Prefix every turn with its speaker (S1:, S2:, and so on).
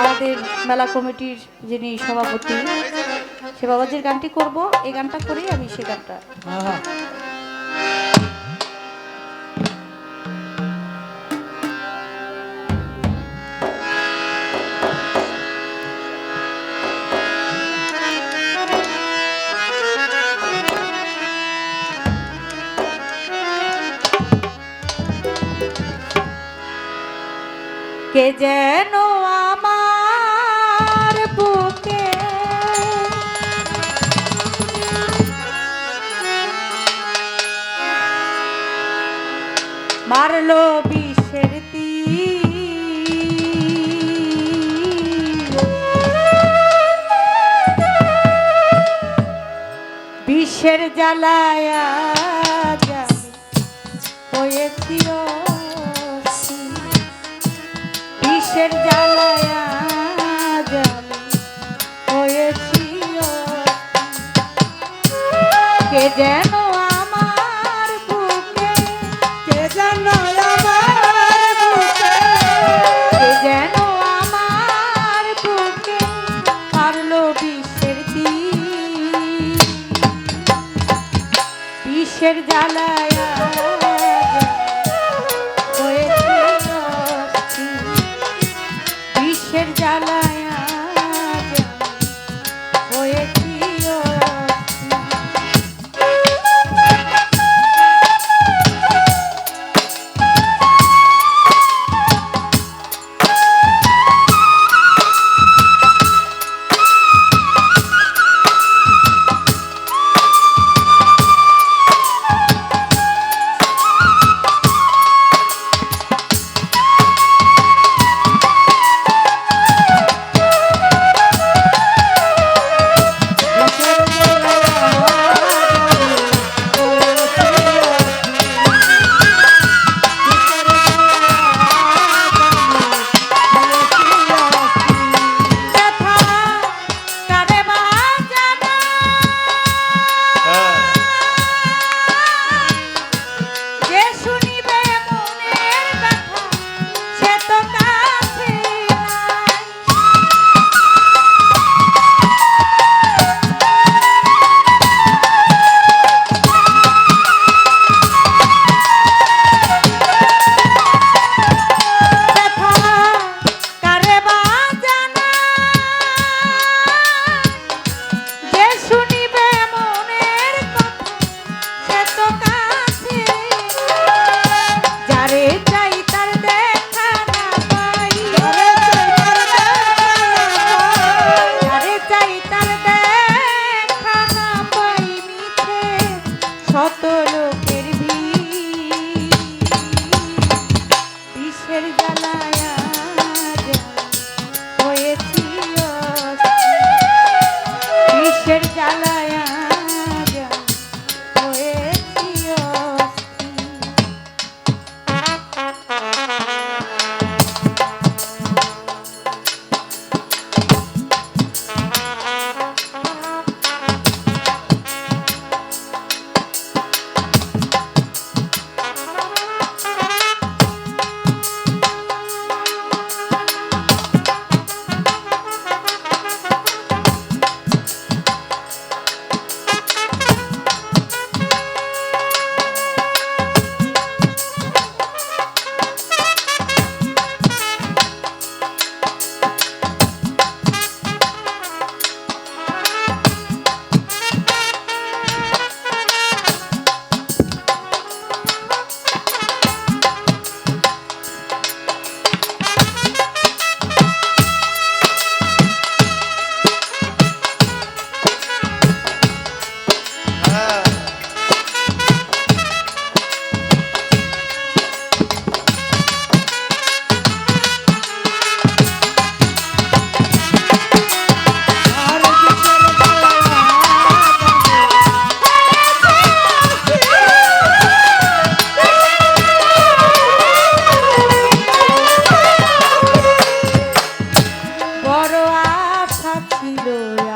S1: আমাদের মেলা কমিটির যিনি সভাপতি, সে বাবাজির গানটি করব। এই গানটা করেই আমি সে গানটা মারলো বিষের তীর। বিষের জ্বালায়া হয়েছি দিল